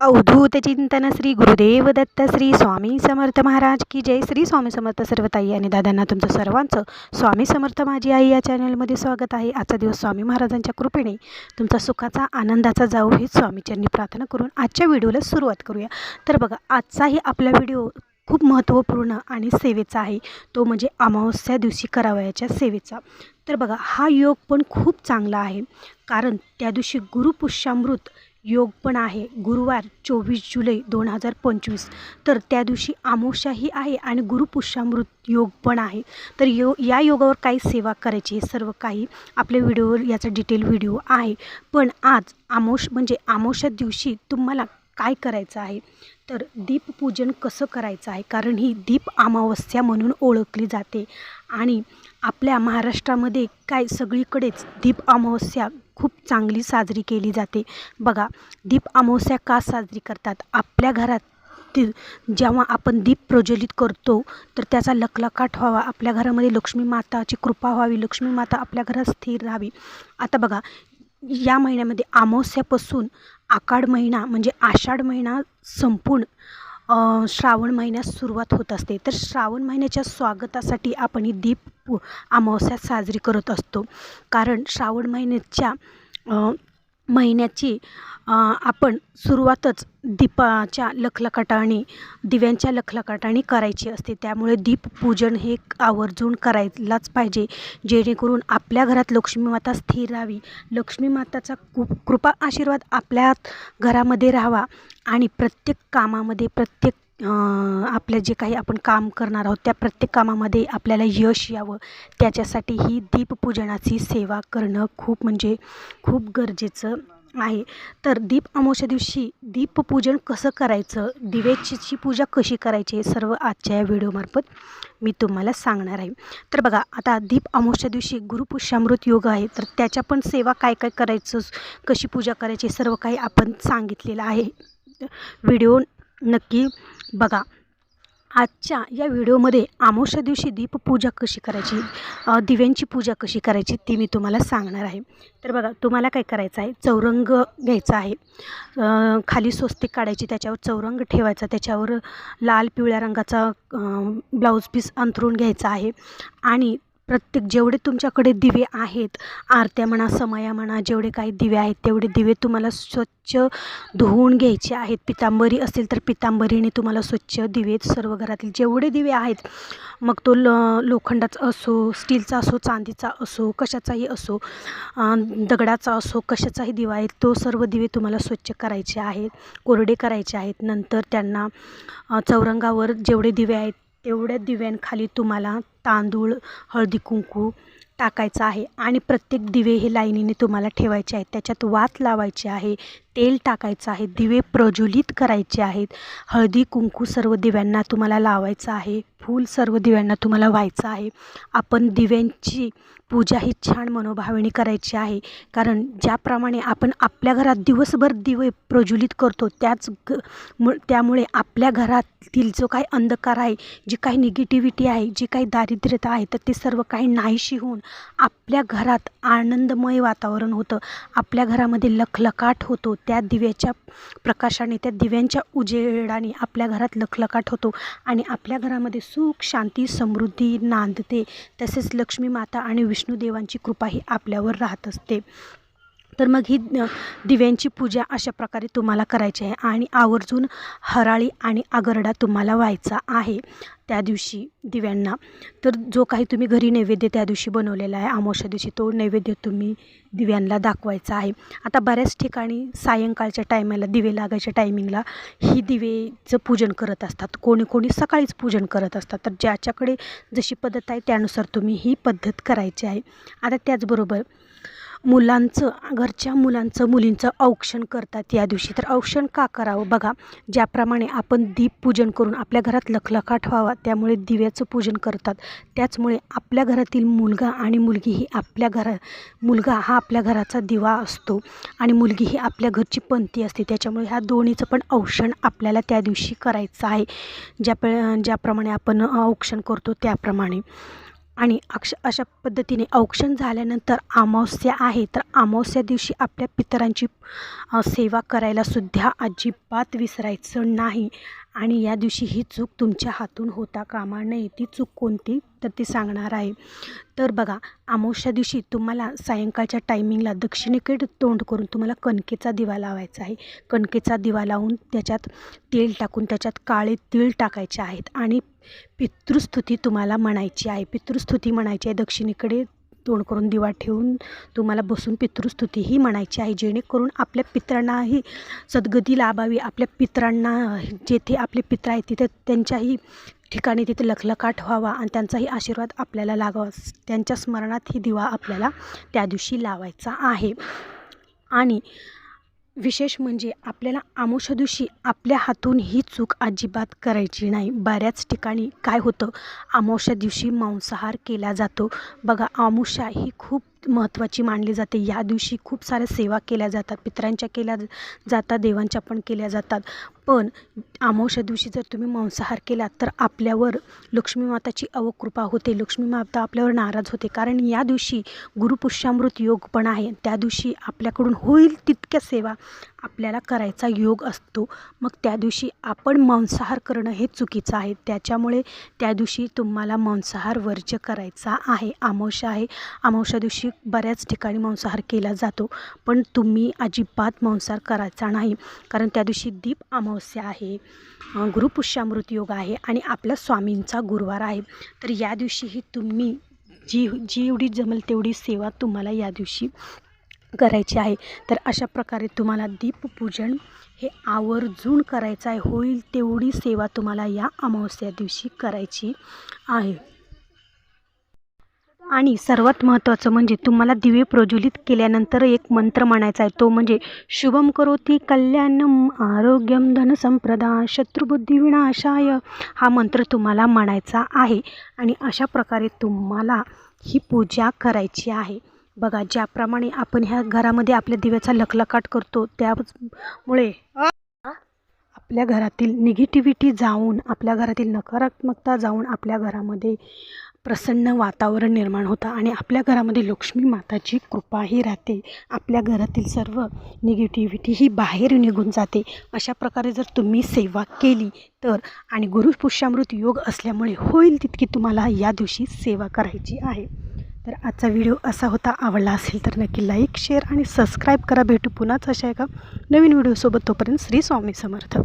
अवधूत चिंतन श्री गुरुदेव दत्त श्री स्वामी समर्थ महाराज की जय. श्री स्वामी समर्थ सर्व ताई आणि दादांना तुमचं सर्वांचं स्वामी समर्थ माझी आई या चॅनलमध्ये स्वागत आहे. आजचा दिवस स्वामी महाराजांच्या कृपेने तुमचा सुखाचा आनंदाचा जाऊ हे स्वामीचरणी प्रार्थना करून आजच्या व्हिडिओला सुरुवात करूया. तर बघा आजचाही आपला व्हिडिओ खूप महत्त्वपूर्ण आणि सेवेचा आहे. तो म्हणजे अमावस्या दिवशी करावयाच्या सेवेचा. तर बघा हा योग पण खूप चांगला आहे. कारण त्या दिवशी गुरुपुष्यामृत योग पण आहे. गुरुवार चोवीस जुलै दोन हजार पंचवीस. तर त्या दिवशी आमोशाही आहे आणि गुरुपुष्यामृत योग पण आहे. तर यो या योगावर काही सेवा करायची हे सर्व काही आपल्या व्हिडिओवर याचा डिटेल व्हिडिओ आहे. पण आज आमोश म्हणजे आमोशा दिवशी तुम्हाला काय करायचं आहे? तर दीपपूजन कसं करायचं आहे? कारण ही दीप अमावस्या म्हणून ओळखली जाते. आणि आपल्या महाराष्ट्रामध्ये काय सगळीकडेच दीप अमावस्या खूप चांगली साजरी केली जाते. बघा दीप अमावस्या का साजरी करतात? आपल्या घरात जेव्हा आपण दीप प्रज्वलित करतो तर त्याचा लखलखाट व्हावा. आपल्या घरामध्ये लक्ष्मी माताची कृपा व्हावी. लक्ष्मी माता आपल्या घरात स्थिर राहावी. आता बघा या महिन्यामध्ये अमावस्यापासून आकाड महिना म्हणजे आषाढ महिना संपूर्ण श्रावण महिन्यास सुरुवात होत असते. तर श्रावण महिन्याच्या स्वागतासाठी आपण ही दीप अमावस्या साजरी करत असतो. कारण श्रावण महिन्याच्या महिन्याची आपण सुरुवातच दीपाच्या लखलखाटाने दिव्यांच्या लखलखाटाने करायची असते. त्यामुळे दीपपूजन हे आवर्जून करायलाच पाहिजे जेणेकरून आपल्या घरात लक्ष्मी माता स्थिर राहावी. लक्ष्मी माताचा कृपा आशीर्वाद आपल्या घरामध्ये राहावा आणि प्रत्येक कामामध्ये प्रत्येक आपलं जे काही आपण काम करणार आहोत त्या प्रत्येक कामामध्ये आपल्याला यश यावं. त्याच्यासाठी ही दीपपूजनाची सेवा करणं खूप म्हणजे खूप गरजेचं आहे. तर दीप अमावस्या दिवशी दीपपूजन कसं करायचं दिवेची पूजा कशी करायची हे सर्व आजच्या या व्हिडिओमार्फत मी तुम्हाला सांगणार आहे. तर बघा आता दीप अमावस्या दिवशी गुरुपुष्यामृत योग आहे. तर त्याच्या पण सेवा काय काय करायचं कशी पूजा करायची सर्व काही आपण सांगितलेलं आहे. व्हिडिओ नक्की बघा आजच्या या व्हिडिओमध्ये अमावस्या दिवशी दीपपूजा कशी करायची दिव्यांची पूजा कशी करायची ती मी तुम्हाला सांगणार आहे. तर बघा तुम्हाला काय करायचं आहे? चौरंग घ्यायचा आहे. खाली स्वस्तिक काढायची त्याच्यावर चौरंग ठेवायचा त्याच्यावर लाल पिवळ्या रंगाचा ब्लाऊज पीस अंथरून घ्यायचा आहे. आणि प्रत्येक जेवढे तुमच्याकडे दिवे आहेत आरत्या म्हणा समया म्हणा जेवढे काही दिवे आहेत तेवढे दिवे तुम्हाला स्वच्छ धुवून घ्यायचे आहेत. पितांबरी असेल तर पितांबरीने तुम्हाला स्वच्छ दिवे सर्व घरातील जेवढे दिवे आहेत मग तो ल लोखंडाचा असो स्टीलचा असो चांदीचा असो कशाचाही असो दगडाचा असो कशाचाही दिवा आहे तो सर्व दिवे तुम्हाला स्वच्छ करायचे आहेत कोरडे करायचे आहेत. नंतर त्यांना चौरंगावर जेवढे दिवे आहेत तेवढ्या दिव्यांखाली तुम्हाला तांदूळ हळदी कुंकू टाकायचं आहे आणि प्रत्येक दिवे हे लाईनीने तुम्हाला ठेवायचे आहेत. त्याच्यात वात लावायचे आहे तेल टाकायचं आहे दिवे प्रज्वलित करायचे आहेत. हळदी कुंकू सर्व दिव्यांना तुम्हाला लावायचं आहे. फूल सर्व दिव्यांना तुम्हाला व्हायचं आहे. आपण दिव्यांची पूजा ही छान मनोभावेने करायची आहे. कारण ज्याप्रमाणे आपण आपल्या घरात दिवसभर दिवे प्रज्वलित करतो त्याच ग त्यामुळे आपल्या घरातील जो काही अंधकार आहे जी काही निगेटिव्हिटी आहे जी काही दारिद्र्यता आहे तर ते सर्व काही नाहीशी होऊन आपल्या घरात आनंदमय वातावरण होतं. आपल्या घरामध्ये लखलकाट होतो. त्या दिव्याच्या प्रकाशाने त्या दिव्यांच्या उजेडाने आपल्या घरात लखलकाट होतो आणि आपल्या घरामध्ये सुख शांती समृद्धी नांदते. तसेच लक्ष्मी माता आणि विष्णुदेवांची कृपा ही आपल्यावर राहत असते. तर मग ही दिव्यांची पूजा अशा प्रकारे तुम्हाला करायची आहे आणि आवर्जून हराळी आणि आगरडा तुम्हाला व्हायचा आहे त्या दिवशी दिव्यांना. तर जो काही तुम्ही घरी नैवेद्य त्या दिवशी बनवलेला आहे अमावस्या दिवशी तो नैवेद्य तुम्ही दिव्यांना दाखवायचा आहे. आता बऱ्याच ठिकाणी सायंकाळच्या टायमाला दिवे लागायच्या टायमिंगला ही दिवेचं पूजन करत असतात. कोणी कोणी सकाळीच पूजन करत असतात. तर ज्याच्याकडे जशी पद्धत आहे त्यानुसार तुम्ही ही पद्धत करायची आहे. आता त्याचबरोबर मुलांचं घरच्या मुलांचं मुलींचं औक्षण करतात या दिवशी. तर औक्षण का करावं? बघा ज्याप्रमाणे आपण दीपपूजन करून आपल्या घरात लखलखाट व्हावा त्यामुळे दिव्याचं पूजन करतात. त्याचमुळे आपल्या घरातील मुलगा आणि मुलगी ही आपल्या घरा मुलगा हा आपल्या घराचा दिवा असतो आणि मुलगी ही आपल्या घरची पंथी असते. त्याच्यामुळे ह्या दोन्हीचं पण औक्षण आपल्याला त्या दिवशी करायचं आहे. ज्या ज्याप्रमाणे आपण औक्षण करतो त्याप्रमाणे. आणि अक्ष अशा पद्धतीने औक्षण झाल्यानंतर अमावस्या आहे. तर अमावस्या दिवशी आपल्या पितरांची सेवा सेवा करायलासुद्धा अजिबात विसरायचं नाही. आणि या दिवशी ही चूक तुमच्या हातून होता कामा नये. ती चूक कोणती? तर ती सांगणार आहे. तर बघा अमावस्या दिवशी तुम्हाला सायंकाळच्या टायमिंगला दक्षिणेकडे तोंड करून तुम्हाला कणकेचा दिवा लावायचा आहे. कणकेचा दिवा लावून त्याच्यात तेल टाकून त्याच्यात काळे तीळ टाकायचे आहेत. आणि पितृस्तुती तुम्हाला म्हणायची आहे. पितृस्तुती म्हणायची आहे. दक्षिणेकडे तोंड करून दिवा ठेवून तुम्हाला बसून पितृस्तुती ही म्हणायची आहे. जेणेकरून आपल्या पितरांनाही सद्गती लाभावी. आपल्या पितरांना जेथे आपले पित्र आहेत तिथे त्यांच्याही ठिकाणी तिथे लखलखाट व्हावा आणि त्यांचाही आशीर्वाद आपल्याला लागावा. त्यांच्या स्मरणात ही दिवा आपल्याला त्या दिवशी लावायचा आहे. आणि विशेष म्हणजे आपल्याला आमुषा दिवशी आपल्या हातून ही चूक अजिबात करायची नाही. बऱ्याच ठिकाणी काय होतं? आमोशा दिवशी मांसाहार केला जातो. बघा आमुषा ही खूप महत्त्वाची मानली जाते. या दिवशी खूप साऱ्या सेवा केल्या जातात. पित्रांच्या केल्या जातात देवांच्या पण केल्या जातात. पण अमावस्या दिवशी जर तुम्ही मांसाहार केला तर आपल्यावर लक्ष्मी माताची अवकृपा होते. लक्ष्मी माता आपल्यावर नाराज होते. कारण या दिवशी गुरुपुष्यामृत योग पण आहे. त्या दिवशी आपल्याकडून होईल तितक्या सेवा. आपल्याला करायचा योग असतो. मग त्या दिवशी आपण मांसाहार करणं हे चुकीचं आहे. त्याच्यामुळे त्या दिवशी तुम्हाला मांसाहार वर्ज्य करायचा आहे. अमावस्या आहे. आमावशा दिवशी बऱ्याच ठिकाणी मांसाहार केला जातो. पण तुम्ही अजिबात मांसाहार करायचा नाही. कारण त्या दिवशी दीप अमावस्या आहे. गुरुपुष्यामृत योग आहे आणि आपल्या स्वामींचा गुरुवार आहे. तर या दिवशीही तुम्ही जी जी एवढी जमेल तेवढी सेवा तुम्हाला या दिवशी करायची आहे. तर अशा प्रकारे तुम्हाला दीपपूजन हे आवर्जून करायचं आहे. होईल तेवढी सेवा तुम्हाला या अमावस्या दिवशी करायची आहे. आणि सर्वात महत्त्वाचं म्हणजे तुम्हाला दिवे प्रज्वलित केल्यानंतर एक मंत्र म्हणायचा आहे. तो म्हणजे शुभम करोती कल्याणम आरोग्यम धनसंप्रदा शत्रुबुद्धी विनाशाय हा मंत्र तुम्हाला म्हणायचा आहे. आणि अशा प्रकारे तुम्हाला ही पूजा करायची आहे. बघा ज्याप्रमाणे आपण ह्या घरामध्ये आपल्या दिव्याचा लखलकाट करतो त्यामुळे आपल्या घरातील निगेटिव्हिटी जाऊन आपल्या घरातील नकारात्मकता जाऊन आपल्या घरामध्ये प्रसन्न वातावरण निर्माण होतं आणि आपल्या घरामध्ये लक्ष्मी माताची कृपाही राहते. आपल्या घरातील सर्व निगेटिव्हिटी ही बाहेर निघून जाते. अशा प्रकारे जर तुम्ही सेवा केली तर आणि गुरुपुष्यामृत योग असल्यामुळे होईल तितकी तुम्हाला या दिवशी सेवा करायची आहे. तर आजचा व्हिडिओ असा होता. आवडला असेल तर नक्की लाईक शेअर आणि सबस्क्राईब करा. भेटू पुन्हाच अशा एका नवीन व्हिडिओसोबत. तोपर्यंत श्री स्वामी समर्थ.